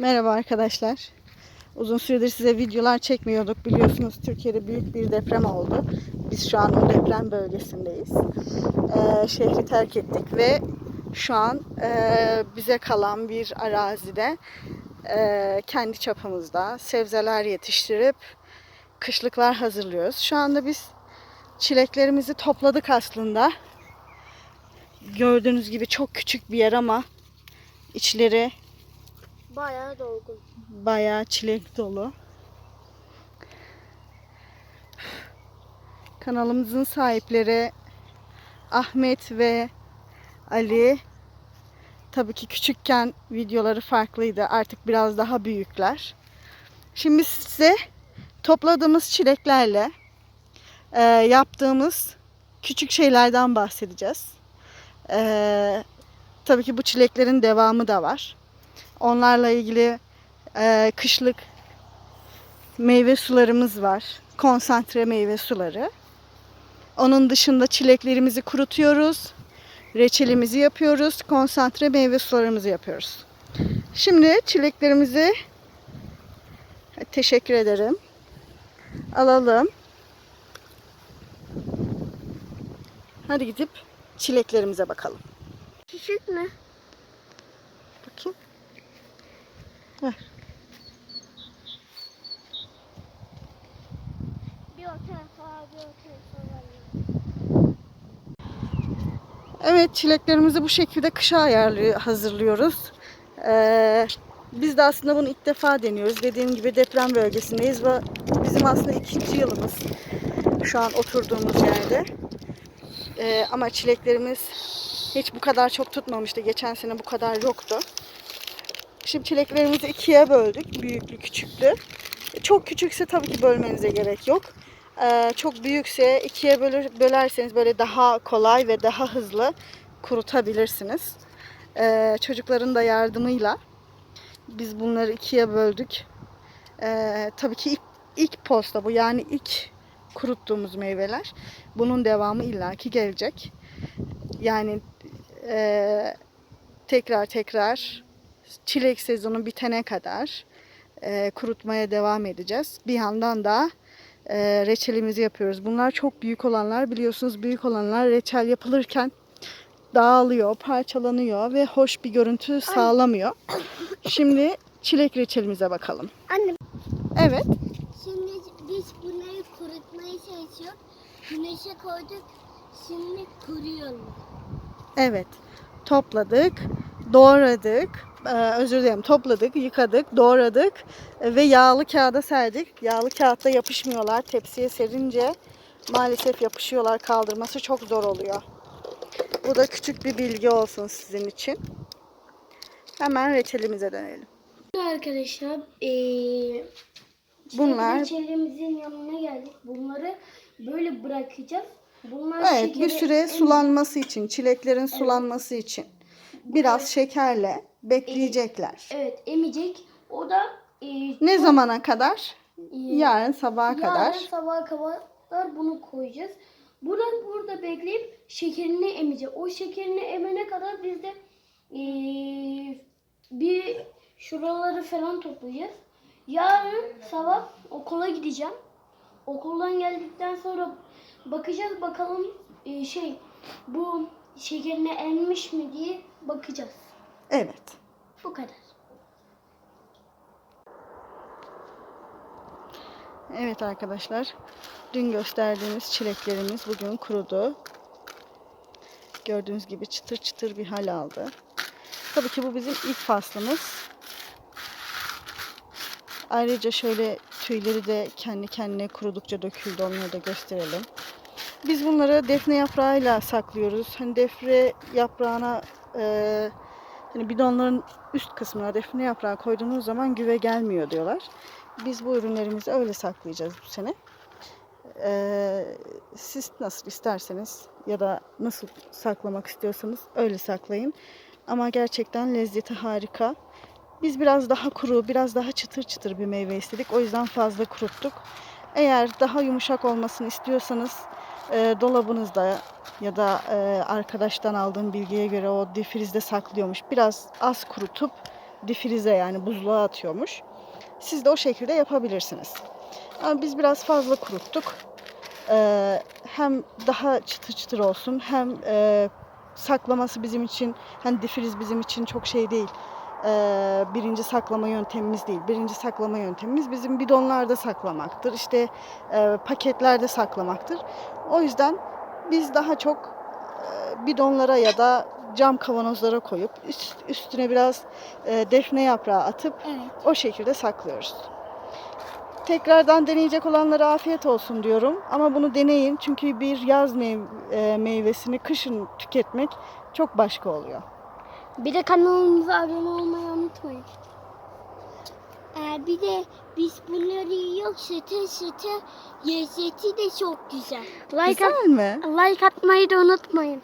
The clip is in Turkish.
Merhaba arkadaşlar. Uzun süredir size videolar çekmiyorduk. Biliyorsunuz Türkiye'de büyük bir deprem oldu. Biz şu an o deprem bölgesindeyiz. Ee, şehri terk ettik ve şu an e, bize kalan bir arazide e, kendi çapımızda sebzeler yetiştirip kışlıklar hazırlıyoruz. Şu anda biz çileklerimizi topladık aslında. Gördüğünüz gibi çok küçük bir yer ama içleri Bayağı dolgun. Bayağı çilek dolu. Kanalımızın sahipleri Ahmet ve Ali. Tabii ki küçükken videoları farklıydı. Artık biraz daha büyükler. Şimdi size topladığımız çileklerle e, yaptığımız küçük şeylerden bahsedeceğiz. E, tabii ki bu çileklerin devamı da var. Onlarla ilgili e, kışlık meyve sularımız var. Konsantre meyve suları. Onun dışında çileklerimizi kurutuyoruz. Reçelimizi yapıyoruz. Konsantre meyve sularımızı yapıyoruz. Şimdi çileklerimizi teşekkür ederim. Alalım. Hadi gidip çileklerimize bakalım. Küçük mü? Bakayım. Ver. Bir o tarafa, bir o tarafa. Evet çileklerimizi bu şekilde kışa ayarlı hazırlıyoruz. Ee, biz de aslında bunu ilk defa deniyoruz. Dediğim gibi deprem bölgesindeyiz ve bizim aslında ikinci yılımız şu an oturduğumuz yerde. Ee, ama çileklerimiz hiç bu kadar çok tutmamıştı. Geçen sene bu kadar yoktu. Şimdi çileklerimizi ikiye böldük. Büyüklü küçüklü. Çok küçükse tabii ki bölmenize gerek yok. Ee, çok büyükse ikiye bölür, bölerseniz böyle daha kolay ve daha hızlı kurutabilirsiniz. Ee, çocukların da yardımıyla biz bunları ikiye böldük. Ee, tabii ki ilk, ilk posta bu yani ilk kuruttuğumuz meyveler. Bunun devamı illaki gelecek. Yani e, tekrar tekrar çilek sezonu bitene kadar e, kurutmaya devam edeceğiz. Bir yandan da e, reçelimizi yapıyoruz. Bunlar çok büyük olanlar biliyorsunuz büyük olanlar reçel yapılırken dağılıyor, parçalanıyor ve hoş bir görüntü sağlamıyor. Şimdi çilek reçelimize bakalım. Anne. Evet. Şimdi biz bunları kurutmaya çalışıyoruz. Güneşe koyduk. Şimdi kuruyorlar. Evet. Topladık, doğradık. Ee, özür dilerim. Topladık, yıkadık, doğradık ve yağlı kağıda serdik. Yağlı kağıtta yapışmıyorlar. Tepsiye serince maalesef yapışıyorlar. Kaldırması çok zor oluyor. Bu da küçük bir bilgi olsun sizin için. Hemen reçelimize dönelim. Arkadaşlar eee Bunlar reçelimizin yanına geldik. Bunları böyle bırakacağız. Bunlar evet bir şekeri süre em- sulanması için, çileklerin sulanması için biraz şekerle bekleyecekler. Evet emecek. O da eee, Ne zamana kadar? eee, Yarın sabaha kadar. Yarın sabaha kadar bunu koyacağız. Burada burada bekleyip şekerini emecek. O şekerini emene kadar biz de eee, bir şuraları falan toplayacağız. Yarın sabah okula gideceğim. Okuldan geldikten sonra bakacağız bakalım eee, şey bu şekerine emmiş mi diye bakacağız. Evet. Bu kadar. Evet arkadaşlar. Dün gösterdiğimiz çileklerimiz bugün kurudu. Gördüğünüz gibi çıtır çıtır bir hal aldı. Tabii ki bu bizim ilk faslımız. Ayrıca şöyle tüyleri de kendi kendine kurudukça döküldü. Onları da gösterelim. Biz bunları defne yaprağıyla saklıyoruz. Hani defne yaprağına e, hani bidonların üst kısmına defne yaprağı koyduğunuz zaman güve gelmiyor diyorlar. Biz bu ürünlerimizi öyle saklayacağız bu sene. Ee, siz nasıl isterseniz ya da nasıl saklamak istiyorsanız öyle saklayın. Ama gerçekten lezzeti harika. Biz biraz daha kuru, biraz daha çıtır çıtır bir meyve istedik. O yüzden fazla kuruttuk. Eğer daha yumuşak olmasını istiyorsanız e, dolabınızda ya da e, arkadaştan aldığım bilgiye göre o difrizde saklıyormuş. Biraz az kurutup difrize yani buzluğa atıyormuş. Siz de o şekilde yapabilirsiniz. Ama biz biraz fazla kuruttuk. Ee, hem daha çıtır çıtır olsun hem e, saklaması bizim için hani difriz bizim için çok şey değil. Ee, birinci saklama yöntemimiz değil. Birinci saklama yöntemimiz bizim bidonlarda saklamaktır. İşte e, paketlerde saklamaktır. O yüzden biz daha çok e, bidonlara ya da cam kavanozlara koyup üst- üstüne biraz e, defne yaprağı atıp Evet. o şekilde saklıyoruz. Tekrardan deneyecek olanlara afiyet olsun diyorum. Ama bunu deneyin çünkü bir yaz meyv- e, meyvesini kışın tüketmek çok başka oluyor. Bir de kanalımıza abone olmayı unutmayın. Ee, bir de biz bunları yiyoruz sütü sütü lezzeti de çok güzel. Like, Güzel mi? at- like atmayı da unutmayın.